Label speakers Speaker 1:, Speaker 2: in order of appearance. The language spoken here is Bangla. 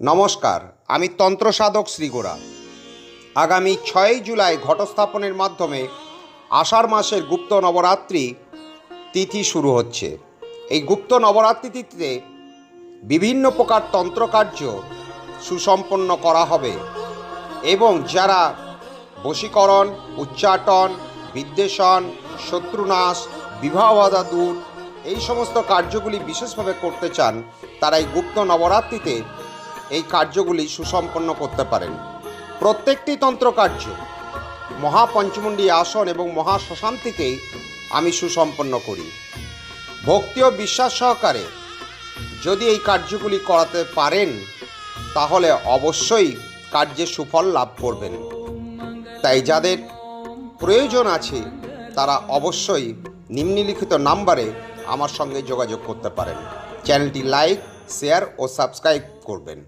Speaker 1: নমস্কার, আমি তন্ত্র সাধক শ্রীগোড়া। আগামী ছয়ই জুলাই ঘটস্থাপনের মাধ্যমে আষাঢ় মাসের গুপ্ত নবরাত্রি তিথি শুরু হচ্ছে। এই গুপ্ত নবরাত্রি তিথিতে বিভিন্ন প্রকার তন্ত্রকার্য সুসম্পন্ন করা হবে এবং যারা বশীকরণ, উচ্চাটন, বিদ্বেষণ, শত্রুনাশ বিবাহ বাধা দূর এই সমস্ত কার্যগুলি বিশেষভাবে করতে চান, তারা এই গুপ্ত নবরাত্রিতে এই কার্যগুলি সুসম্পন্ন করতে পারেন। প্রত্যেকটি তন্ত্রকার্য, মহাপঞ্চমুণ্ডী আসন এবং মহাশ্মশান্তিতেই আমি সুসম্পন্ন করি। ভক্তি ও বিশ্বাস সহকারে যদি এই কার্যগুলি করাতে পারেন, তাহলে অবশ্যই কার্যের সুফল লাভ করবেন। তাই যাদের প্রয়োজন আছে, তারা অবশ্যই নিম্নলিখিত নাম্বারে আমার সঙ্গে যোগাযোগ করতে পারেন। চ্যানেলটি লাইক, শেয়ার ও সাবস্ক্রাইব করবেন।